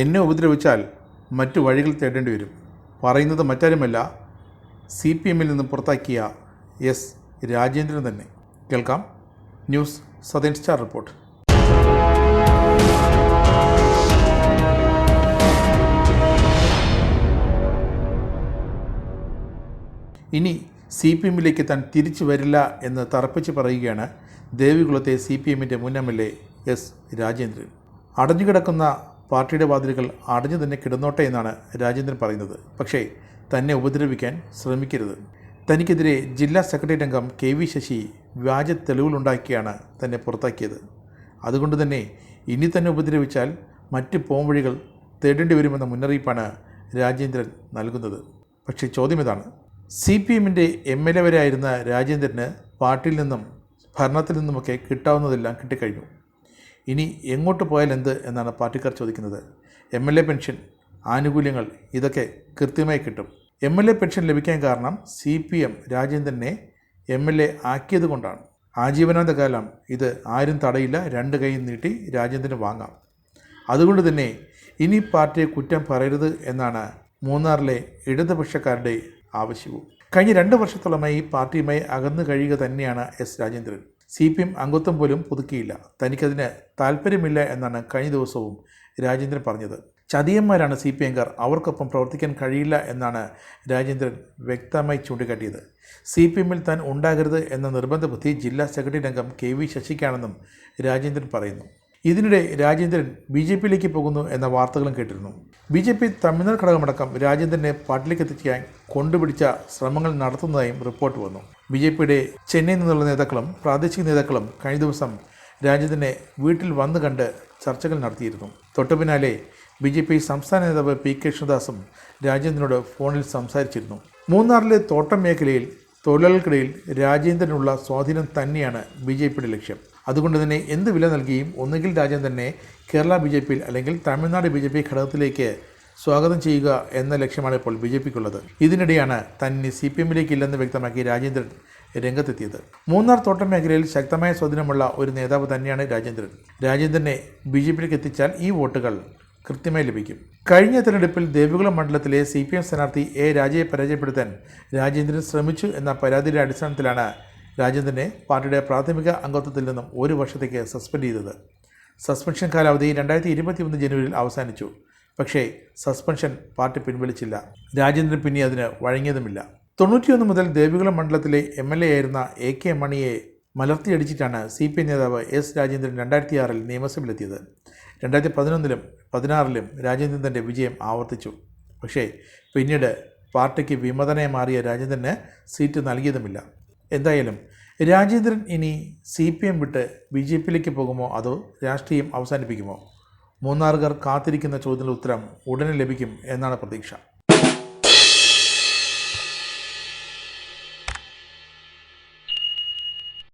എന്നെ ഉപദ്രവിച്ചാൽ മറ്റു വഴികൾ തേടേണ്ടി വരും. പറയുന്നത് മറ്റാരുമല്ല സി പി എമ്മിൽ നിന്ന് പുറത്താക്കിയ എസ് രാജേന്ദ്രൻ തന്നെ. കേൾക്കാം. News southern star report. ഇനി സി പി എമ്മിലേക്ക് താൻ തിരിച്ചു വരില്ല എന്ന് തറപ്പിച്ച് പറയുകയാണ് ദേവികുളത്തെ സി പി എമ്മിന്റെ മുൻ M L A S Rajendran. അടഞ്ഞുകിടക്കുന്ന പാർട്ടിയുടെ വാതിലുകൾ അടഞ്ഞു തന്നെ കിടന്നോട്ടെ എന്നാണ് രാജേന്ദ്രൻ പറയുന്നത്. പക്ഷേ തന്നെ ഉപദ്രവിക്കാൻ ശ്രമിക്കരുത്. തനിക്കെതിരെ ജില്ലാ സെക്രട്ടേറിയറ്റ് അംഗം കെ വി ശശി വ്യാജ തെളിവുകളുണ്ടാക്കിയാണ് തന്നെ പുറത്താക്കിയത്. അതുകൊണ്ട് തന്നെ ഇനി തന്നെ ഉപദ്രവിച്ചാൽ മറ്റ് പോംവഴികൾ തേടേണ്ടി വരുമെന്ന മുന്നറിയിപ്പാണ് രാജേന്ദ്രൻ നൽകുന്നത്. പക്ഷേ ചോദ്യം ഇതാണ്. സി പി എമ്മിന്റെ എം എൽ എ വരെ ആയിരുന്ന രാജേന്ദ്രന് പാർട്ടിയിൽ നിന്നും ഭരണത്തിൽ നിന്നുമൊക്കെ കിട്ടാവുന്നതെല്ലാം കിട്ടിക്കഴിഞ്ഞു. ഇനി എങ്ങോട്ട് പോയാൽ എന്ത് എന്നാണ് പാർട്ടിക്കാർ ചോദിക്കുന്നത്. എം എൽ എ പെൻഷൻ ആനുകൂല്യങ്ങൾ ഇതൊക്കെ കൃത്യമായി കിട്ടും. എം എൽ എ പെൻഷൻ ലഭിക്കാൻ കാരണം സി പി എം രാജേന്ദ്രനെ എം എൽ എ ആക്കിയത് കൊണ്ടാണ്. ആജീവനാന്ത കാലം ഇത് ആരും തടയില്ല രണ്ട് കൈയും നീട്ടി രാജേന്ദ്രന് വാങ്ങാം. അതുകൊണ്ട് തന്നെ ഇനി പാർട്ടിയെ കുറ്റം പറയരുത് എന്നാണ് മൂന്നാറിലെ ഇടതുപക്ഷക്കാരുടെ ആവശ്യവും. കഴിഞ്ഞ രണ്ട് വർഷത്തോളമായി പാർട്ടിയുമായി അകന്നു കഴിയുക തന്നെയാണ് S Rajendran. C P M അംഗത്വം പോലും പുതുക്കിയില്ല. തനിക്കതിന് താല്പര്യമില്ല എന്നാണ് കഴിഞ്ഞ ദിവസവും രാജേന്ദ്രൻ പറഞ്ഞത്. ചതിയന്മാരാണ് സി പി എംകാർ. അവർക്കൊപ്പം പ്രവർത്തിക്കാൻ കഴിയില്ല എന്നാണ് രാജേന്ദ്രൻ വ്യക്തമായി ചൂണ്ടിക്കാട്ടിയത്. സി പി എമ്മിൽ താൻ ഉണ്ടാകരുത് എന്ന നിർബന്ധ ബുദ്ധി ജില്ലാ സെക്രട്ടറി രംഗം കെ വി ശശിക്കാണെന്നും രാജേന്ദ്രൻ പറയുന്നു. ഇതിനിടെ രാജേന്ദ്രൻ ബി ജെ പിയിലേക്ക് പോകുന്നു എന്ന വാർത്തകളും കേട്ടിരുന്നു. ബി ജെ പി തമിഴ്നാട് ഘടകമടക്കം രാജേന്ദ്രനെ പാർട്ടിയിലേക്ക് എത്തിക്കാൻ കൊണ്ടുപിടിച്ച ശ്രമങ്ങൾ നടത്തുന്നതായും റിപ്പോർട്ട് വന്നു. ബി ജെ പിയുടെ ചെന്നൈയിൽ നിന്നുള്ള നേതാക്കളും പ്രാദേശിക നേതാക്കളും കഴിഞ്ഞ ദിവസം രാജ്യത്തിന്റെ വീട്ടിൽ വന്നു കണ്ട് ചർച്ചകൾ നടത്തിയിരുന്നു. തൊട്ടു പിന്നാലെ ബി ജെ പി സംസ്ഥാന നേതാവ് പി കൃഷ്ണദാസും രാജേന്ദ്രനോട് ഫോണിൽ സംസാരിച്ചിരുന്നു. മൂന്നാറിലെ തോട്ടം മേഖലയിൽ തൊഴിലാളികൾക്കിടയിൽ രാജേന്ദ്രനുള്ള സ്വാധീനം തന്നെയാണ് ബി ജെ പിയുടെ ലക്ഷ്യം. അതുകൊണ്ട് തന്നെ എന്ത് വില നൽകിയും ഒന്നുകിൽ രാജേന്ദ്രനെ കേരള ബി ജെ പിയിൽ അല്ലെങ്കിൽ തമിഴ്നാട് ബി ജെ പി ഘടകത്തിലേക്ക് സ്വാഗതം ചെയ്യുക എന്ന ലക്ഷ്യമാണ് ഇപ്പോൾ ബി ജെ പിക്കുള്ളത്. ഇതിനിടെയാണ് തന്നെ സി പി എമ്മിലേക്ക് ഇല്ലെന്ന് വ്യക്തമാക്കി രാജേന്ദ്രൻ രംഗത്തെത്തിയത്. മൂന്നാർ തോട്ടം മേഖലയിൽ ശക്തമായ സ്വാധീനമുള്ള ഒരു നേതാവ് തന്നെയാണ് രാജേന്ദ്രൻ. രാജേന്ദ്രനെ ബി ജെ പിയിലേക്ക് എത്തിച്ചാൽ ഈ വോട്ടുകൾ കൃത്യമായി ലഭിക്കും. കഴിഞ്ഞ തെരഞ്ഞെടുപ്പിൽ ദേവികുളം മണ്ഡലത്തിലെ സി പി എം സ്ഥാനാർത്ഥി എ രാജയെ പരാജയപ്പെടുത്താൻ രാജേന്ദ്രൻ ശ്രമിച്ചു എന്ന പരാതിയുടെ അടിസ്ഥാനത്തിലാണ് രാജേന്ദ്രനെ പാർട്ടിയുടെ പ്രാഥമിക അംഗത്വത്തിൽ നിന്നും ഒരു വർഷത്തേക്ക് സസ്പെൻഡ് ചെയ്തത്. സസ്പെൻഷൻ കാലാവധി രണ്ടായിരത്തി ഇരുപത്തി ഒന്ന് ജനുവരിയിൽ അവസാനിച്ചു. പക്ഷേ സസ്പെൻഷൻ പാർട്ടി പിൻവലിച്ചില്ല. രാജേന്ദ്രൻ പിന്നെ അതിന് വഴങ്ങിയതുമില്ല. തൊണ്ണൂറ്റിയൊന്ന് മുതൽ ദേവികുളം മണ്ഡലത്തിലെ എം എൽ എ ആയിരുന്ന എ കെ മണിയെ മലർത്തിയടിച്ചിട്ടാണ് സി പി ഐ നേതാവ് എസ് രാജേന്ദ്രൻ രണ്ടായിരത്തി ആറിൽ നിയമസഭയിലെത്തിയത്. രണ്ടായിരത്തി പതിനൊന്നിലും പതിനാറിലും രാജേന്ദ്രൻ തന്റെ വിജയം ആവർത്തിച്ചു. പക്ഷേ പിന്നീട് പാർട്ടിക്ക് വിമതനെ മാറിയ രാജേന്ദ്രന് സീറ്റ് നൽകിയതുമില്ല. എന്തായാലും രാജേന്ദ്രൻ ഇനി സി പി എം വിട്ട് ബി ജെ പിയിലേക്ക് പോകുമോ അതോ രാഷ്ട്രീയം അവസാനിപ്പിക്കുമോ? മൂന്നാറുകാർ കാത്തിരിക്കുന്ന ചോദ്യത്തിനുള്ള ഉത്തരം ഉടനെ ലഭിക്കും എന്നാണ് പ്രതീക്ഷ.